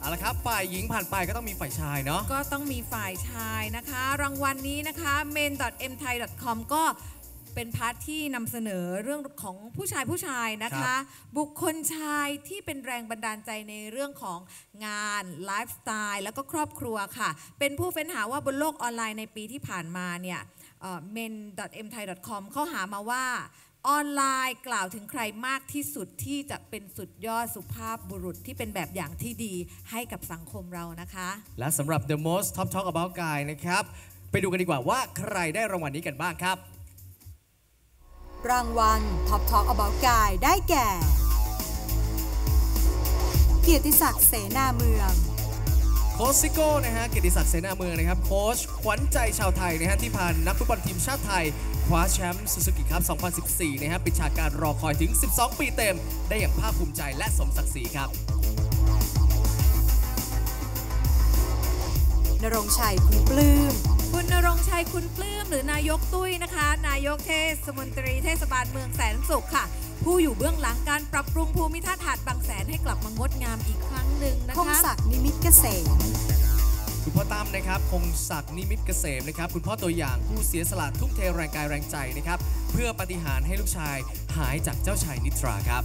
เอาละครับฝ่ายหญิงผ่านไปก็ต้องมีฝ่ายชายเนาะ ก็ต้องมีฝ่ายชายนะคะ รางวัลนี้นะคะ main.mthai.com ก็เป็นพาร์ทที่นำเสนอเรื่องของผู้ชายผู้ชายนะครัคะบบุคคลชายที่เป็นแรงบันดาลใจในเรื่องของงานไลฟ์สไตล์แล้วก็ครอบครัวค่ะ เป็นผู้เฟ้นหาว่าบนโลกออนไลน์ในปีที่ผ่านมาเนี่ยเอ่อ men.mthai.com เขาหามาว่า ออนไลน์กล่าวถึงใครมากที่สุดที่จะเป็นสุดยอดสุภาพบุรุษที่เป็นแบบอย่างที่ดีให้กับสังคมเรานะคะ และสำหรับ The Most Top Talk About Guy นะครับ ไปดูกันดีกว่าว่าใครได้รางวัลนี้กันบ้างครับ รางวัล Top Talk About Guy ได้แก่ เกียรติศักดิ์เสนาเมือง โค้ชซิโก้นะฮะเกียรติศักดิ์เสนาเมืองนะครับโค้ชขวัญใจชาวไทยนะฮะที่พานักฟุตบอลทีมชาติไทย คว้าแชมป์ซูซูกิครับ 2014 นะฮะปิดฉากการรอคอยถึง 12 ปีเต็ม ได้อย่างภาคภูมิใจและสมศักดิ์ศรีครับนรงค์ชัยคุณปลื้มคุณนรงค์ชัยคุณปลื้มหรือนายกตุ้ยนะคะ นายกเทศมนตรีเทศบาลเมืองแสนสุขค่ะ ผู้อยู่เบื้องหลังการปรับปรุงภูมิทัศน์หาดบางแสนให้กลับมางดงามอีกครั้งหนึ่งนะพงคะศักดิ์นิมิตรเกษมคุณพ่อตั้มนะครับคงศักดิ์นิมิตรเกษมนะครับคุณพ่อตัวอย่างผู้เสียสละทุ่มเทแรงกายแรงใจนะครับเพื่อปฏิหารย์ให้ลูกชายหายจากเจ้าชายนิทราครับ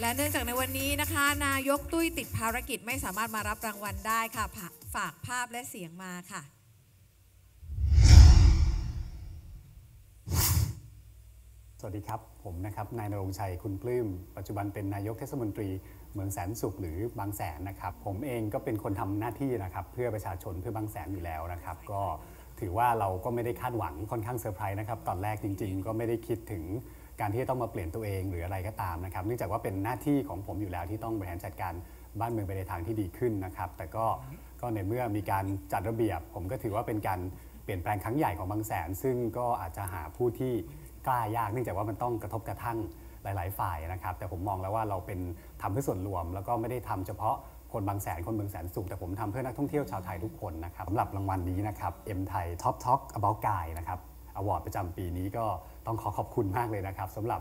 และเนื่องจากในวันนี้นะคะ นายกตุ้ยติดภารกิจไม่สามารถมารับรางวัลได้ค่ะฝากฝากภาพและเสียงมาค่ะ สวัสดีครับ ผมนะครับนายนรงค์ชัยคุณปลื้ม ปัจจุบันเป็นนายกเทศมนตรี เมืองแสนสุขหรือบางแสนนะครับ ผมเองก็เป็นคนทำหน้าที่นะครับ เพื่อประชาชนเพื่อบางแสนอยู่แล้วนะครับ ก็ถือว่าเราก็ไม่ได้คาดหวังค่อนข้างเซอร์ไพรส์นะครับ ตอนแรกจริง ๆ ก็ไม่ได้คิดถึงการที่จะต้องมาเปลี่ยนตัวเองหรืออะไรก็ตามนะครับ เนื่องจากว่าเป็นหน้าที่ของผมอยู่แล้วที่ต้องบริหารจัดการบ้านเมืองไปในทางที่ดีขึ้นนะครับ แต่ก็ก็ในเมื่อมีการจัดระเบียบ ผมก็ถือว่าเป็นการเปลี่ยนแปลงครั้งใหญ่ของบางแสน ซึ่งก็อาจจะหาผู้ที่ กล้ายากเนื่องจากว่ามันต้องกระทบกระทั่งหลาย ๆ ฝ่ายนะครับ แต่ผมมองแล้วว่าเราเป็นทำเพื่อส่วนรวม แล้วก็ไม่ได้ทำเฉพาะคนบางแสนคนเมืองแสนสุข แต่ผมทำเพื่อนักท่องเที่ยวชาวไทยทุกคนนะครับสำหรับรางวัลนี้นะครับเอ็มไทยท็อปท็อก about guy นะครับอวอร์ดประจำปีนี้ก็ต้องขอขอบคุณมากเลยนะครับสำหรับ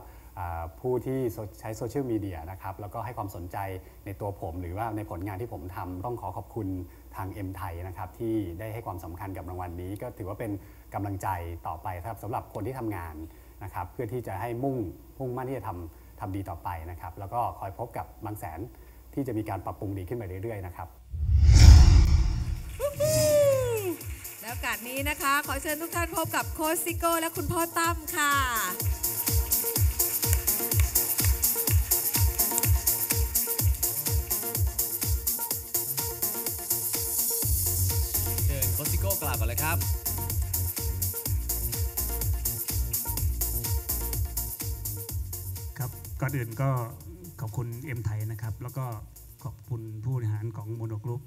ผู้ที่ใช้โซเชียลมีเดียนะครับแล้วก็ให้ความสนใจในตัวผม หรือว่าในผลงานที่ผมทำต้องขอขอบคุณทาง M ไทยนะครับที่ได้ให้ความสำคัญกับรางวัลนี้ ก็ถือว่าเป็นกำลังใจต่อไปครับสำหรับคนที่ทำงานนะครับเพื่อที่จะให้มุ่งมุ่งมั่นที่จะทำทำดีต่อไปนะครับแล้วก็คอยพบกับบางแสนที่จะมีการปรับปรุงดีขึ้นไปเรื่อยๆนะครับแล้วกาสนี้นะคะ ขอเชิญทุกท่านพบกับโค้ชซิโก้และคุณพ่อตั้มค่ะ กล่าวก่อนเลยครับครับก่อนอื่นก็ขอบคุณเอ็มไทยนะครับ แล้วก็ขอบคุณผู้บริหารของโมโนกรุ๊ป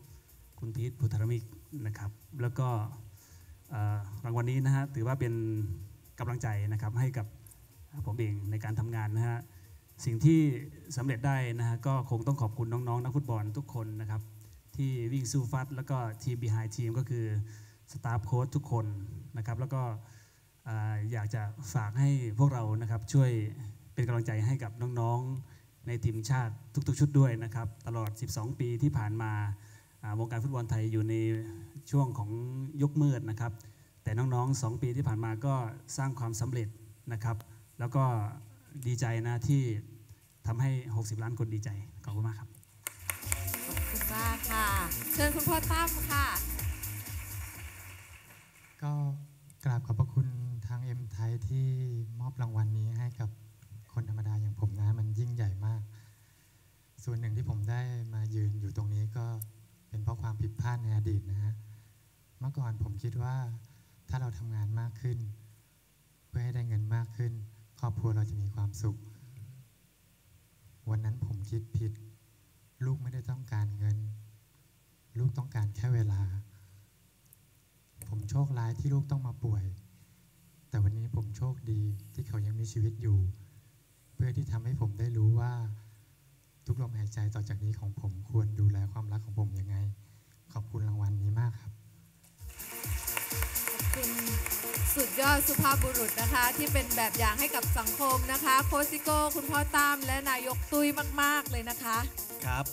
คุณพีทพุทธรมิกนะครับ แล้วก็รางวัลนี้นะฮะถือว่าเป็นกำลังใจนะครับให้กับผมเองในการทำงานนะฮะสิ่งที่สำเร็จได้นะฮะก็คงต้องขอบคุณน้องๆ นักฟุตบอลทุกคนนะครับ ที่วิ่งสู้ฟัด แล้วก็ทีม behind ทีมก็คือ สตาฟโค้ชทุกคนนะครับ แล้วก็อยากจะฝากให้พวกเรานะครับช่วยเป็นกำลังใจให้กับน้องๆ ในทีมชาติทุกๆ ชุดด้วยนะครับ ตลอด 12 ปีที่ผ่านมาอ่าวงการฟุตบอลไทยอยู่ในช่วงของยุคมืดนะครับ แต่น้องๆ 2 ปีที่ผ่านมาก็สร้างความสำเร็จนะครับ แล้วก็ดีใจนะที่ทำให้ 60 ล้านคนดีใจขอบคุณมากครับ ขอบคุณมากค่ะ เชิญคุณพ่อตั้มค่ะ กราบขอบพระคุณทางเอ็มไทยที่มอบรางวัลนี้ให้กับคนธรรมดาอย่างผมนะมันยิ่งใหญ่มาก ส่วนหนึ่งที่ผมได้มายืนอยู่ตรงนี้ก็เป็นเพราะความผิดพลาดในอดีตนะฮะเมื่อก่อนผมคิดว่าถ้าเราทำงานมากขึ้น เพื่อให้ได้เงินมากขึ้น ครอบครัวเราจะมีความสุข วันนั้นผมคิดผิด ลูกไม่ได้ต้องการเงิน ลูกต้องการแค่เวลา โชคร้ายที่ลูกต้องมาป่วย แต่วันนี้ผมโชคดีที่เขายังมีชีวิตอยู่ เพื่อที่ทำให้ผมได้รู้ว่า ทุกลมหายใจต่อจากนี้ของผมควรดูแลความรักของผมยังไง ขอบคุณรางวัลนี้มากครับคุณสุดยอดสุภาพบุรุษนะคะ ที่เป็นแบบอย่างให้กับสังคมนะคะ โคชซิโก้ คุณพ่อตั้มและนายกตุ้ยมาก ๆ เลยนะคะ ครับ